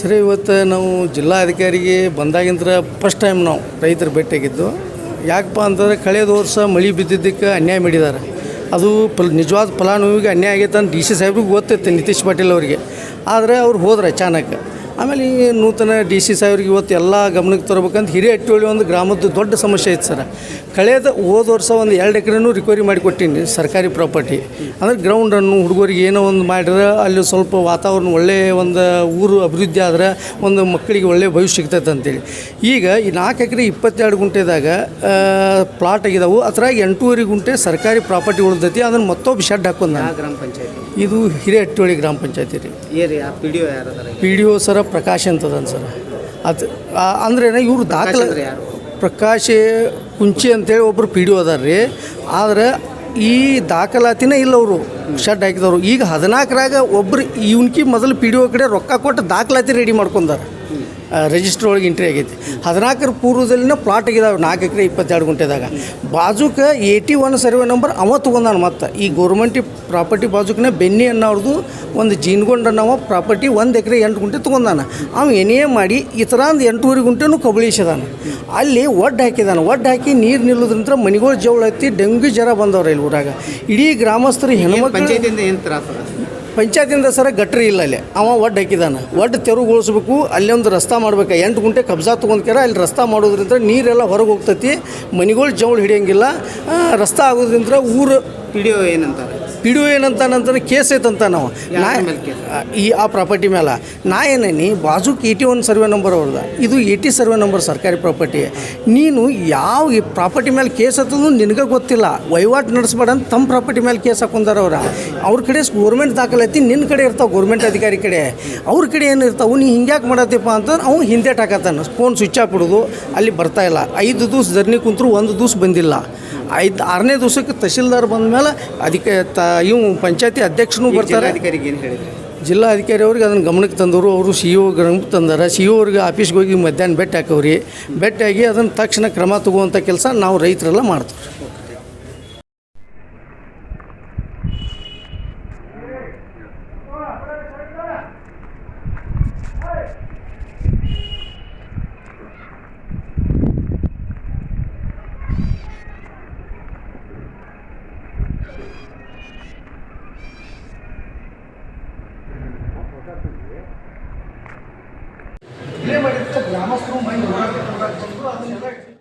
ಸರಿ, ಇವತ್ತು ನಾವು ಜಿಲ್ಲಾಧಿಕಾರಿಗೆ ಬಂದಾಗಿಂದ್ರ ಫಸ್ಟ್ ಟೈಮ್ ನಾವು ರೈತರು ಭೇಟಿಯಾಗಿದ್ದು. ಯಾಕಪ್ಪ ಅಂತಂದ್ರೆ ಕಳೆದ ವರ್ಷ ಮಳೆ ಬಿದ್ದಿದ್ದಕ್ಕೆ ಅನ್ಯಾಯ ಮಾಡಿದ್ದಾರೆ ಅದು ಫಲ, ನಿಜವಾದ ಫಲಾನುಭವಿಗೆ ಅನ್ಯಾಯ ಆಗೈತೆ ಅಂತ ಡಿ ಸಿ ಸಾಹೇಬ್ರಿಗೆ ಗೊತ್ತೈತೆ ನಿತೀಶ್ ಪಾಟೀಲ್ ಅವರಿಗೆ. ಆದರೆ ಅವ್ರು ಹೋದ್ರೆ ಅಚಾನಕ್. ಆಮೇಲೆ ಈ ನೂತನ ಡಿ ಸಿ ಸಾಹೇಬ್ರಿಗೆ ಇವತ್ತು ಎಲ್ಲ ಗಮನಕ್ಕೆ ತರಬೇಕಂತ ಹಿರಿಯಟ್ಟೋಳಿ ಒಂದು ಗ್ರಾಮದ ದೊಡ್ಡ ಸಮಸ್ಯೆ ಐತೆ ಸರ್. ಕಳೆದ ಹೋದ ವರ್ಷ ಒಂದು ಎರಡು ಎಕರೆನೂ ರಿಕವರಿ ಮಾಡಿಕೊಟ್ಟೀನಿ ಸರ್ಕಾರಿ ಪ್ರಾಪರ್ಟಿ ಅಂದರೆ ಗ್ರೌಂಡನ್ನು ಹುಡುಗರಿಗೆ ಏನೋ ಒಂದು ಮಾಡಿದ್ರೆ ಅಲ್ಲಿ ಸ್ವಲ್ಪ ವಾತಾವರಣ ಒಳ್ಳೆಯ ಒಂದು ಊರು ಅಭಿವೃದ್ಧಿ ಆದ್ರೆ ಒಂದು ಮಕ್ಕಳಿಗೆ ಒಳ್ಳೆಯ ಭವಿಷ್ಯ ಸಿಗ್ತೈತೆ ಅಂತೇಳಿ. ಈಗ ಈ ನಾಲ್ಕು ಎಕರೆ ಇಪ್ಪತ್ತೆರಡು ಗುಂಟೆದಾಗ ಪ್ಲಾಟ್ ಆಗಿದಾವು. ಅದ್ರಾಗ ಎಂಟೂವರೆ ಗುಂಟೆ ಸರ್ಕಾರಿ ಪ್ರಾಪರ್ಟಿ ಉಳಿದೈತಿ. ಅದನ್ನು ಮತ್ತೊಬ್ಬ ಶೆಡ್ ಹಾಕೊಂಡ ಗ್ರಾಮ ಪಂಚಾಯತಿ? ಇದು ಹಿರಿಯಟ್ಟೋಳಿ ಗ್ರಾಮ ಪಂಚಾಯತಿ ರೀ. ಪಿ ಡಿ ಒ ಸರ ಪ್ರಕಾಶ್ ಅಂತದನ್ ಸರ್. ಅದು ಅಂದ್ರೆ ಇವರು ದಾಖಲೆ? ಪ್ರಕಾಶ್ ಕುಂಚಿ ಅಂತೇಳಿ ಒಬ್ಬರು ಪಿ ಡಿ ಒ ಅದಾರ ರೀ ಆದ್ರೆ ಈ ದಾಖಲಾತಿನೇ ಇಲ್ಲ ಅವರು. ಶೆಡ್ ಹಾಕಿದವರು. ಈಗ ಹದಿನಾಲ್ಕರಾಗ ಒಬ್ರು ಇವನ್ಕಿ ಮೊದಲು ಪಿ ಡಿ ಒ ಕಡೆ ರೊಕ್ಕ ಕೊಟ್ಟು ದಾಖಲಾತಿ ರೆಡಿ ಮಾಡ್ಕೊಂಡಾರ. ರಿಜಿಸ್ಟರ್ ಒಳಗೆ ಎಂಟ್ರಿ ಆಗೈತಿ. ಹದಿನಾಲ್ಕರ ಪೂರ್ವದಲ್ಲಿನ ಪ್ಲಾಟ್ ಆಗಿದಾವೆ ನಾಲ್ಕು ಎಕರೆ ಇಪ್ಪತ್ತೆರಡು ಗುಂಟೆದಾಗ. ಬಾಜುಕ ಏಯ್ಟಿ ಒನ್ ಸರ್ವೆ ನಂಬರ್ ಅವ ತೊಗೊಂಡಾನ ಮತ್ತೆ. ಈ ಗೌರ್ಮೆಂಟ್ ಪ್ರಾಪರ್ಟಿ ಬಾಜುಕನೇ ಬೆನ್ನಿ ಅನ್ನೋರ್ದು ಒಂದು ಜೀನ್ಗೊಂಡ ನಾವು ಪ್ರಾಪರ್ಟಿ ಒಂದು ಎಕರೆ ಎಂಟು ಗುಂಟೆ ತೊಗೊಂಡಾನ. ಅವ ಎನೇ ಮಾಡಿ ಈ ಥರ ಒಂದು ಎಂಟೂವರೆ ಗುಂಟೆನೂ ಕಬಳಿಸಿದಾನ. ಅಲ್ಲಿ ಒಡ್ಡ ಹಾಕಿದಾನ. ಒಡ್ಡ ಹಾಕಿ ನೀರು ನಿಲ್ಲೋದ್ರಿಂದ ಮನೆಗಳು ಜವಳ ಹತ್ತಿ ಡೆಂಗ್ಯೂ ಜ್ವರ ಬಂದವ್ರ ಇಲ್ಲಿ ಊರಾಗ. ಇಡೀ ಗ್ರಾಮಸ್ಥರು ಹೆಣ್ಮಕ್ಳು ಪಂಚಾಯತಿಂದ ಸರ ಗಟ್ರಿ ಇಲ್ಲ ಅಲ್ಲಿ. ಅವ ಒಡ್ಡು ಹಾಕಿದಾನೆ. ಒಡ್ಡು ತೆರವುಗೊಳಿಸ್ಬೇಕು, ಅಲ್ಲಿ ಒಂದು ರಸ್ತೆ ಮಾಡ್ಬೇಕು. ಎಂಟು ಗುಂಟೆ ಕಬ್ಜಾ ತೊಗೊಂಡ್ಕ್ಯಾರ ಅಲ್ಲಿ ರಸ್ತೆ ಮಾಡೋದ್ರಿಂದ ನೀರೆಲ್ಲ ಹೊರಗೆ ಹೋಗ್ತೈತಿ. ಮನೆಗಳು ಜವಳು ಹಿಡಿಯಂಗಿಲ್ಲ. ರಸ್ತಾ ಆಗೋದ್ರಿಂದ ಊರು ಹಿಡಿಯೋ ಏನಂತಾರೆ? ಪಿ ಡಿ ಏನಂತಾನಂತಾನೆ ಕೇಸ್ ಐತಂತ ನಾವು. ನಾ ಈ ಆ ಪ್ರಾಪರ್ಟಿ ಮೇಲೆ ನಾ ಏನೇನಿ ಬಾಜುಕ್ ಏಯ್ಟಿ ಒನ್ ಸರ್ವೆ ನಂಬರ್ ಅವ್ರದ ಇದು ಏಯ್ಟಿ ಸರ್ವೆ ನಂಬರ್ ಸರ್ಕಾರಿ ಪ್ರಾಪರ್ಟಿ ನೀನು ಯಾವ ಈ ಪ್ರಾಪರ್ಟಿ ಮೇಲೆ ಕೇಸ್ ಹತ್ತದು ನಿನಗೆ ಗೊತ್ತಿಲ್ಲ. ವಹಿವಾಟು ನಡೆಸ್ಬೇಡ ಅಂತ ತಮ್ಮ ಪ್ರಾಪರ್ಟಿ ಮೇಲೆ ಕೇಸ್ ಹಾಕೊಂಡಾರ ಅವ್ರ. ಅವ್ರ ಕಡೆ ಗೋರ್ಮೆಂಟ್ ದಾಖಲಾತಿ ನಿನ್ನ ಕಡೆ ಇರ್ತಾವೆ ಗೌರ್ಮೆಂಟ್ ಅಧಿಕಾರಿ ಕಡೆ. ಅವ್ರ ಕಡೆ ಏನು ಇರ್ತಾವೆ ನೀ ಹಿಂಗ್ಯಾಕೆ ಮಾಡತ್ತಪ್ಪ ಅಂತಂದ್ರೆ ಅವ್ನು ಹಿಂದೆ ಟಾಕತ್ತಾನೆ. ಫೋನ್ ಸ್ವಿಚ್ ಆಫ್ ಬಿಡೋದು ಅಲ್ಲಿ ಬರ್ತಾ ಇಲ್ಲ. ಐದು ದಿವ್ಸ ಜರ್ನಿ ಕುಂತರು ಒಂದು ದಿವ್ಸ ಬಂದಿಲ್ಲ. ಐದು ಆರನೇ ದಿವ್ಸಕ್ಕೆ ತಹಶೀಲ್ದಾರ್ ಬಂದ ಮೇಲೆ ಅದಕ್ಕೆ ತ ಇವು ಪಂಚಾಯತಿ ಅಧ್ಯಕ್ಷನೂ ಬರ್ತಾರೆ. ಜಿಲ್ಲಾ ಏನು ಹೇಳಿದ್ರಿ? ಜಿಲ್ಲಾಧಿಕಾರಿ ಅವ್ರಿಗೆ ಅದನ್ನು ಗಮನಕ್ಕೆ ತಂದರು ಅವರು ಸಿ ಇ ಗಮನಕ್ಕೆ ತಂದಾರೆ. ಸಿ ಇ ಅವ್ರಿಗೆ ಆಫೀಸ್ಗೆ ಹೋಗಿ ಮಧ್ಯಾಹ್ನ ಭೇಟಿ ಹಾಕವ್ರಿ ಭೇಟಿಯಾಗಿ ಅದನ್ನು ತಕ್ಷಣ ಕ್ರಮ ತಗೋವಂಥ ಕೆಲಸ ನಾವು ರೈತರೆಲ್ಲ ಮಾಡ್ತೀವಿ. ಗ್ರಾಮಸ್ಥರು